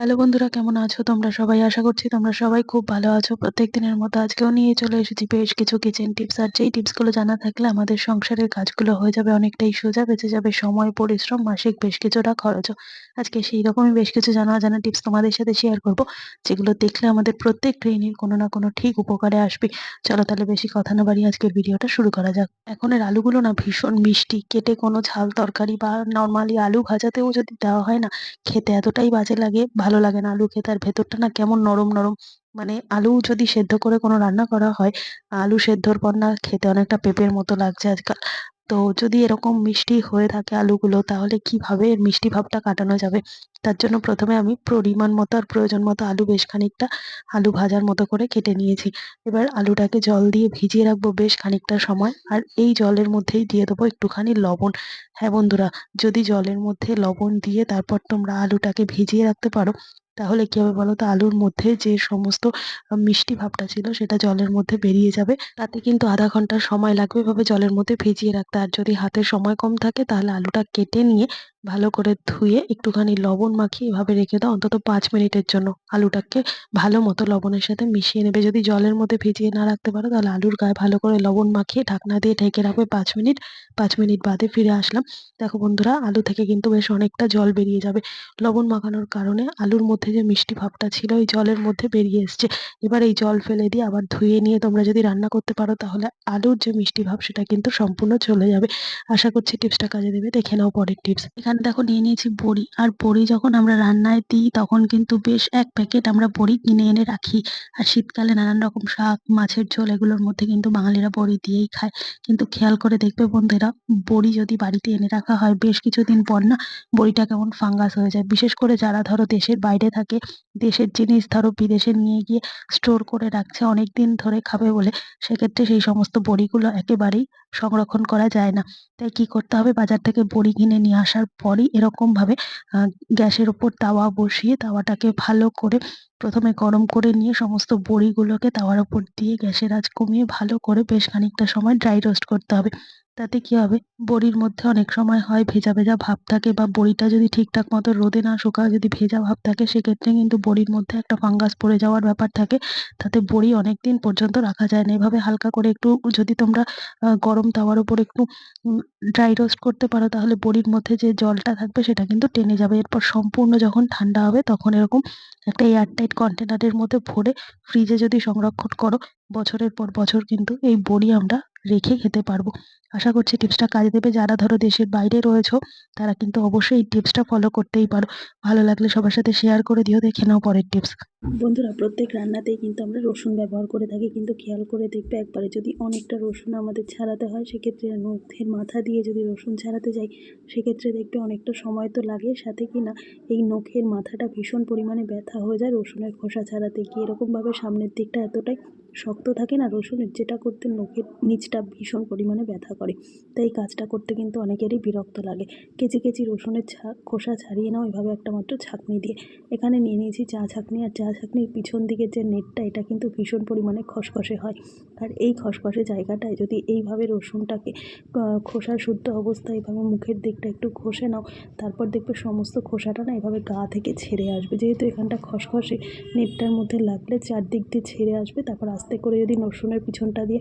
Hello বন্ধুরা, কেমন আছো? তোমরা সবাই আশা করছি তোমরা সবাই খুব ভালো আছো। প্রত্যেক দিনের মতো আজকেও নিয়ে চলে এসেছি বেশ কিছু কিচেন টিপস আর যেই টিপসগুলো জানা থাকলে আমাদের সংসারের কাজগুলো হয়ে যাবে অনেকটাই সোজা, বেঁচে যাবে সময়, পরিশ্রম, মাসিক বেশ কিছুটা খরচও। আজকে সেই রকমই বেশ কিছু জানা জানা টিপস তোমাদের সাথে শেয়ার করব, যেগুলো দেখলে আমাদের প্রত্যেক গৃহিণীর কোনো না কোনো ঠিক উপকারে আসবে। চলো তাহলে বেশি কথা না বাড়িয়ে আজকের ভিডিওটা শুরু করা যাক। এখনের আলুগুলো না ভীষণ মিষ্টি, কেটে কোনো ঝাল তরকারি বা নর্মালি আলু ভাজাতেও যদি দেওয়া হয় না, খেতে এতটাই বাজে লাগে ভালো লাগে না আলু খেতে। আর ভেতরটা না কেমন নরম নরম। মানে আলু যদি সেদ্ধ করে কোনো রান্না করা হয়, আলু সেদ্ধর পর না খেতে অনেকটা পেঁপের মতো লাগছে আজকাল। তো যদি এরকম মিষ্টি হয়ে থাকে আলুগুলো, তাহলে কীভাবে এর মিষ্টি ভাবটা কাটানো যাবে? তার জন্য প্রথমে আমি পরিমাণ মতো আর প্রয়োজন মতো আলু বেশ খানিকটা আলু ভাজার মতো করে কেটে নিয়েছি। এবার আলুটাকে জল দিয়ে ভিজিয়ে রাখব বেশ খানিকটা সময়, আর এই জলের মধ্যেই দিয়ে দেবো একটুখানি লবণ। হ্যাঁ বন্ধুরা, যদি জলের মধ্যে লবণ দিয়ে তারপর তোমরা আলুটাকে ভিজিয়ে রাখতে পারো তাহলে কি হবে বলো তো আলুর মধ্যে যে সমস্ত মিষ্টি ভাবটা ছিল সেটা জলের মধ্যে বেরিয়ে যাবে। তাতে কিন্তু আধা ঘণ্টা সময় লাগবে এভাবে জলের মধ্যে ভিজিয়ে রাখতে। আর যদি হাতে সময় কম থাকে তাহলে আলুটা কেটে নিয়ে ভালো করে ধুয়ে একটুখানি লবণ মাখিয়ে এভাবে রেখে দাও। অন্তত পাঁচ মিনিটের জন্য। আলুটাকে ভালো মতো লবণের সাথে মিশিয়ে নেবে। যদি জলের মধ্যে ভিজিয়ে না রাখতে পারো, তাহলে আলুর গায়ে ভালো করে লবণ মাখিয়ে ঢাকনা দিয়ে ঢেকে রাখবে পাঁচ মিনিট। পাঁচ মিনিট বাদে ফিরে আসলাম। দেখো বন্ধুরা, আলু থেকে কিন্তু বেশ অনেকটা জল বেরিয়ে যাবে। লবণ মাখানোর কারণে আলুর মধ্যে যে মিষ্টি ভাবটা ছিল ওই জলের মধ্যে বেরিয়ে এসছে। এবার এই জল ফেলে দিয়ে আবার ধুয়ে নিয়ে তোমরা যদি রান্না করতে পারো, তাহলে আলুর যে মিষ্টি ভাব, সেটা কিন্তু সম্পূর্ণ চলে যাবে। আশা করছি টিপসটা কাজে দেবে। দেখে নাও পরের টিপস। এখানে দেখো নিয়ে নিয়েছি বড়ি। আর বড়ি যখন আমরা রান্নায় দিই, তখন কিন্তু বেশ এক প্যাকেট আমরা বড়ি কিনে এনে রাখি। আর শীতকালে নানান রকম শাক, মাছের ঝোল এগুলোর মধ্যে কিন্তু বাঙালিরা বড়ি দিয়েই খায়। কিন্তু খেয়াল করে দেখবে বন্ধুরা, বড়ি যদি বাড়িতে এনে রাখা হয়, বেশ কিছুদিন পর না বড়িটা কেমন ফাঙ্গাস হয়ে যায়। বিশেষ করে যারা ধরো দেশের বাইরে থাকে, দেশের জিনিস ধরো বিদেশে নিয়ে গিয়ে স্টোর করে রাখছে অনেক দিন ধরে খাবে বলে, সেক্ষেত্রে সেই সমস্ত বড়িগুলো একেবারেই সংরক্ষণ করা যায় না। তাই কি করতে হবে? বাজার থেকে বড়ি কিনে নিয়ে আসার পরই এরকমভাবে গ্যাসের ওপর তাওয়া বসিয়ে তাওয়াটাকে ভালো করে প্রথমে গরম করে নিয়ে সমস্ত বড়িগুলোকে তাওয়ার ওপর দিয়ে গ্যাসের আঁচ কমিয়ে ভালো করে বেশ খানিকটা সময় ড্রাই রোস্ট করতে হবে। তাতে কি হবে? বড়ির মধ্যে অনেক সময় হয় ভেজা ভেজা ভাব থাকে বা বড়িটা যদি ঠিকঠাক মতো রোদে না শুকায়, যদি ভেজা ভাব থাকে, সেক্ষেত্রে কিন্তু বড়ির মধ্যে একটা ফাঙ্গাস পড়ে যাওয়ার ব্যাপার থাকে। তাতে বড়ি অনেক দিন পর্যন্ত রাখা যায় না। এভাবে হালকা করে একটু যদি তোমরা গরম তাওয়ার উপর একটু ড্রাই রোস্ট করতে পারো, তাহলে বড়ির মধ্যে যে জলটা থাকবে, সেটা কিন্তু টেনে যাবে। এরপর সম্পূর্ণ যখন ঠান্ডা হবে, তখন এরকম একটা এয়ারটাইট কন্টেনারের মধ্যে ভরে ফ্রিজে যদি সংরক্ষণ করো বছরের পর বছর কিন্তু এই বড়ি আমরা রেখে খেতে পারব। আশা করছি টিপসটা কাজে দেবে। যারা ধরো দেশের বাইরে রয়েছো, তারা কিন্তু অবশ্যই এই টিপসটা ফলো করতেই পারো। ভালো লাগলে সবার সাথে শেয়ার করে দিও। দেখে নাও পরের টিপস বন্ধুরা, প্রত্যেক রান্নাতেই কিন্তু আমরা রসুন ব্যবহার করে থাকি, কিন্তু খেয়াল করে দেখবে একবারে যদি অনেকটা রসুন আমাদের ছাড়াতে হয়, সেক্ষেত্রে নখের মাথা দিয়ে যদি রসুন ছাড়াতে যাই, সেক্ষেত্রে দেখবে অনেকটা সময় তো লাগে, সাথে কি না এই নখের মাথাটা ভীষণ পরিমাণে ব্যথা হয়ে যায় রসুনের খোসা ছাড়াতে গিয়ে। এরকমভাবে সামনের দিকটা এতটাই শক্ত থাকে না, রসুনের যেটা করতে নখের নিচটা ভীষণ পরিমাণে ব্যথা করে, তাই কাজটা করতে কিন্তু অনেকেরই বিরক্ত লাগে। কেচি কেচি রসুনের খোসা ছাড়িয়ে নাও, এভাবে একটা মাত্র ছাঁকনি দিয়ে। এখানে নিয়ে নিয়েছি চা ছাঁকনি আর চা ছাঁকনির পিছন দিকে যে নেটটা, এটা কিন্তু ভীষণ পরিমাণে খসখসে হয়। আর এই খসখসে জায়গাটায় যদি এইভাবে রসুনটাকে খোসা শুদ্ধ অবস্থায় এভাবে মুখের দিকটা একটু ঘষে নাও, তারপর দেখবে সমস্ত খোসাটা না এভাবে গা থেকে ছেড়ে আসবে। যেহেতু এখানটা খসখসে, নেটটার মধ্যে লাগলে চারদিক দিয়ে ছেড়ে আসবে। তারপর আস্তে করে যদি রসুনের পিছনটা দিয়ে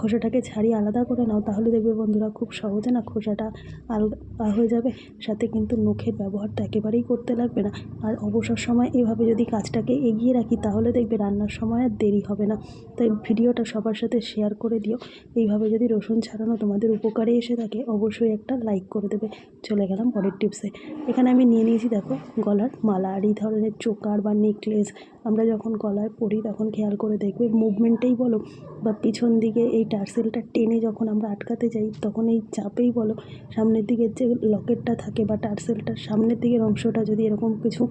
খোসাটাকে ছাড়িয়ে আলাদা করে নাও, তাহলে দেখবে বন্ধুরা খুব সহজে না খোসাটা আলগা হয়ে যাবে। সাথে কিন্তু নখের ব্যবহারটা একেবারেই করতে লাগবে না। আর অবসর সময় এভাবে যদি কাজটাকে এগিয়ে রাখি, তাহলে দেখবে রান্নার সময় আর দেরি হবে না। তাই ভিডিওটা সবার সাথে শেয়ার করে দিও। এইভাবে যদি রসুন ছাড়ানো তোমাদের উপকারে এসে থাকে, অবশ্যই একটা লাইক করে দেবে। চলে গেলাম পরের টিপসে। এখানে আমি নিয়ে নিয়েছি দেখো গলার মালা, আর এই ধরনের চোকার বা নেকলেস আমরা যখন গলায় পড়ি তখন খেয়াল করে দেখবে মুভমেন্টেই বলো বা পিছন দিকে এই টার্সেলটা টেনে যখন আমরা আটকাতে যাই তখন এই চাপেই বলো সামনের দিকের যে লকেটটা থাকে বা টার্সেলটার সামনের দিকের অংশটা যদি এরকম কিছু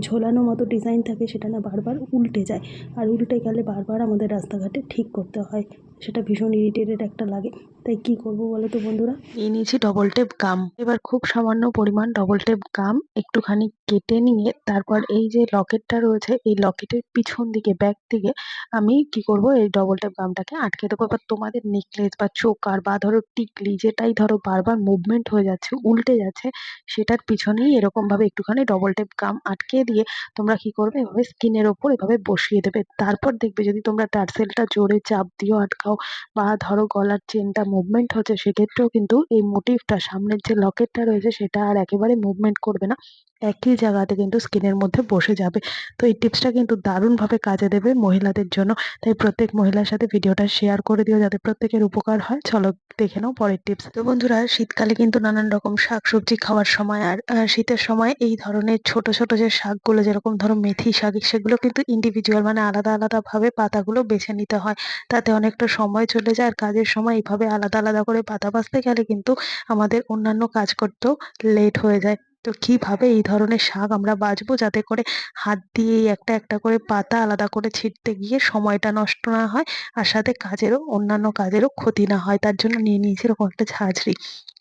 ঝোলানো মতো ডিজাইন থাকে সেটা না বারবার উল্টে যায়। আর উল্টে গেলে বারবার আমাদের রাস্তাঘাটে ঠিক করতে হয়। সেটা ভীষণ ইরিটেটেড একটা লাগে। তাই কি করব বলো তো বন্ধুরা? নিয়ে নিয়েছি ডবল টেপ গাম এবার খুব সামান্য পরিমাণ ডবল টেপ গাম একটুখানি কেটে নিয়ে তারপর এই যে লকেটটা রয়েছে, এই লকেটের পিছন দিকে ব্যাক দিকে আমি কি করব, এই ডবল টেপ গামটাকে আটকে দেবো। এবার তোমাদের নেকলেস বা চোকার বা ধরো টিকলি যেটাই ধরো বারবার মুভমেন্ট হয়ে যাচ্ছে, উল্টে যাচ্ছে, সেটার পিছনেই এরকমভাবে একটুখানি ডবল টেপ গাম আটকে দিয়ে তোমরা কি করবে, এভাবে স্কিনের ওপর এভাবে বসিয়ে দেবে। তারপর দেখবে যদি তোমরা টার্সেলটা জোরে চাপ দিয়েও আটকাও বা ধরো গলার চেনটা মুভমেন্ট হচ্ছে, সেক্ষেত্রেও কিন্তু এই মোটিভটা সামনের যে লকেটটা রয়েছে, সেটা আর একেবারে মুভমেন্ট করবে না। একই জায়গাতে কিন্তু স্কিনের মধ্যে বসে যাবে। তো এই টিপসটা কিন্তু দারুণভাবে কাজে দেবে মহিলাদের জন্য। তাই প্রত্যেক মহিলার সাথে ভিডিওটা শেয়ার করে দিও যাতে প্রত্যেকের উপকার হয়। চলো দেখে নাও পরের টিপস তো বন্ধুরা, শীতকালে কিন্তু নানান রকম শাক সবজি খাওয়ার সময় আর শীতের সময় এই ধরনের ছোট ছোট যে শাকগুলো, যেরকম ধরো মেথি, শাক, সেগুলো কিন্তু ইন্ডিভিজুয়াল মানে আলাদা আলাদা ভাবে পাতাগুলো বেছে নিতে হয়। তাতে অনেকটা সময় চলে যায় আর কাজের সময় এইভাবে আলাদা আলাদা করে পাতা বাছতে গেলে কিন্তু আমাদের অন্যান্য কাজ করতেও লেট হয়ে যায়। তো কীভাবে এই ধরনের শাক আমরা বাছবো যাতে করে হাত দিয়ে একটা একটা করে পাতা আলাদা করে ছিঁড়তে গিয়ে সময়টা নষ্ট না হয় আর সাথে কাজেরও, অন্যান্য কাজেরও ক্ষতি না হয়। তার জন্য নিয়ে নিয়েছি এরকম একটা ঝাঁঝরি।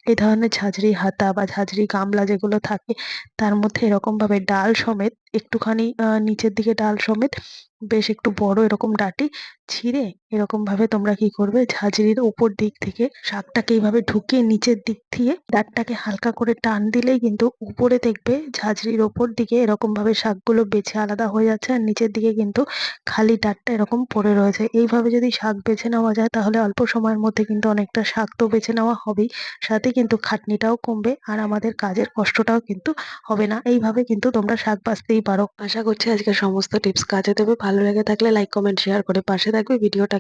এই ধরনের ঝাঁঝরি হাতা বা ঝাঁঝরি গামলা যেগুলো থাকে, তার মধ্যে এরকম ভাবে ডাল সমেত একটুখানি নিচের দিকে ডাল সমেত বেশ একটু বড় এরকম ডাঁটি ছিঁড়ে এরকম ভাবে তোমরা কি করবে? ঝাঁঝরির উপর দিক থেকে শাকটাকে এইভাবে ঢুকিয়ে নিচের দিক দিয়ে ডাঁটটাকে হালকা করে টান দিলেই কিন্তু উপরে দেখবে ঝাঁঝরির ওপর দিকে এরকম ভাবে শাকগুলো বেছে আলাদা হয়ে যাচ্ছে আর নিচের দিকে কিন্তু খালি ডাঁটটা এরকম পড়ে রয়েছে। এইভাবে যদি শাক বেছে নেওয়া যায় তাহলে অল্প সময়ের মধ্যে কিন্তু অনেকটা শাক তো বেছে নেওয়া হবেই। সাথে কিন্তু খাটনিটাও কমবে আর আমাদের কাজের কষ্টটাও কিন্তু হবে না। এইভাবে কিন্তু তোমরা শাক বাছতেই পারো। আশা করছি আজকে সমস্ত টিপস কাজে দেবে। ভালো লেগে থাকলে লাইক, কমেন্ট, শেয়ার করে পাশে থাকবে। ভিডিওটা